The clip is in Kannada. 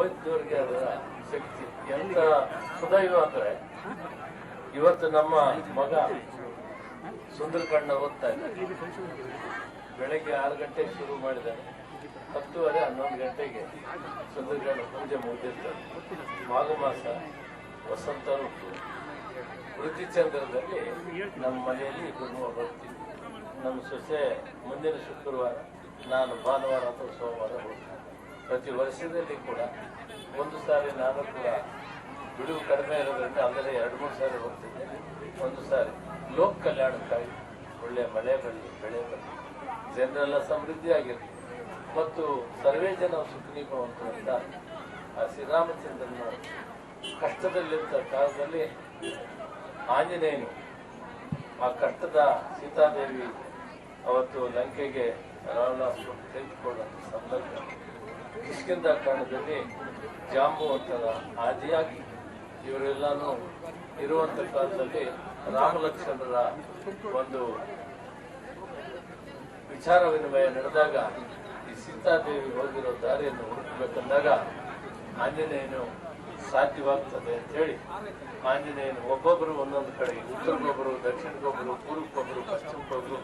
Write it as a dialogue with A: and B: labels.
A: ಹೋಯ್ತವ್ರಿಗೆ ಅದರ ಶಕ್ತಿ. ಎಂತ ಸುದೈವ ಅಂದ್ರೆ, ಇವತ್ತು ನಮ್ಮ ಮಗ ಸುಂದರಕಣ್ಣ ಓದ್ತಾ ಇದ್ದ. ಬೆಳಗ್ಗೆ ಆರು ಗಂಟೆಗೆ ಶುರು ಮಾಡಿದ್ದಾನೆ ಹತ್ತುವರೆ ಹನ್ನೊಂದು ಗಂಟೆಗೆ ಸುಂದರಕಣ್ಣ ಪೂಜೆ ಮುಗಿದಿರ್ತಾರೆ ಮಾಘ ಮಾಸ ವಸಂತ ಋತು. ವೃತ್ತಿ ಚಂದ್ರದಲ್ಲಿ ನಮ್ಮ ಮನೆಯಲ್ಲಿ ಇಬ್ಬರು ಬರ್ತೀವಿ ನಮ್ಮ ಸೊಸೆ ಮುಂದಿನ ಶುಕ್ರವಾರ, ನಾನು ಭಾನುವಾರ ಅಥವಾ ಸೋಮವಾರ ಹೋಗ್ತೀನಿ. ಪ್ರತಿ ವರ್ಷದಲ್ಲಿ ಕೂಡ ಒಂದು ಸಾರಿ ನಾನು ಕೂಡ ಬಿಡುವು ಕಡಿಮೆ ಇರೋದ್ರಿಂದ ಅಂದರೆ ಎರಡು, ಮೂರು ಸಾರಿ ಹೋಗ್ತಿದ್ದೆ. ಒಂದು ಸಾರಿ ಲೋಕ ಕಲ್ಯಾಣಕ್ಕಾಗಿ ಒಳ್ಳೆ ಮಳೆ ಬರಲಿ ಬೆಳೆ ಬರಲಿ ಜನರೆಲ್ಲ ಸಮೃದ್ಧಿಯಾಗಿರಲಿ. ಮತ್ತು ಸರ್ವೇ ಜನ ಸುಖನಿ ಅಂತ ಆ ಶ್ರೀರಾಮಚಂದ್ರನ ಕಷ್ಟದಲ್ಲಿದ್ದ ಕಾಲದಲ್ಲಿ ಆಂಜನೇಯನು ಆ ಕಷ್ಟದ ಸೀತಾದೇವಿ ಅವತ್ತು ಲಂಕೆಗೆ ರಾವಣಾಸ್ತ್ರ ತೆಗೆದುಕೊಳ್ಳುವಂಥ ಸಂದರ್ಭ. ಕಿಷ್ಕಿಂದ ಕಾರಣದಲ್ಲಿ ಜಾಂಬುವಂತರ ಆದಿಯಾಗಿ ಇವರೆಲ್ಲಾನು ಇರುವಂತ ಕಾಲದಲ್ಲಿ ರಾಮಲಕ್ಷ್ಮಣರ ಒಂದು ವಿಚಾರ ವಿನಿಮಯ ನಡೆದಾಗ ಈ ಸೀತಾದೇವಿ ಹೋಗಿರೋ ದಾರಿಯನ್ನು ಹುಡುಕಬೇಕಂದಾಗ ಆಂಜನೇಯನು ಸಾಧ್ಯವಾಗ್ತದೆ ಅಂತ ಹೇಳಿ ಆಂಜನೇಯನು ಒಬ್ಬೊಬ್ಬರು ಒಂದೊಂದು ಕಡೆ ಉತ್ತರಕ್ಕೊಬ್ಬರು ದಕ್ಷಿಣಕ್ಕೊಬ್ಬರು ಪೂರ್ವಕ್ಕೊಬ್ಬರು ಪಶ್ಚಿಮಕ್ಕೊಬ್ಬರು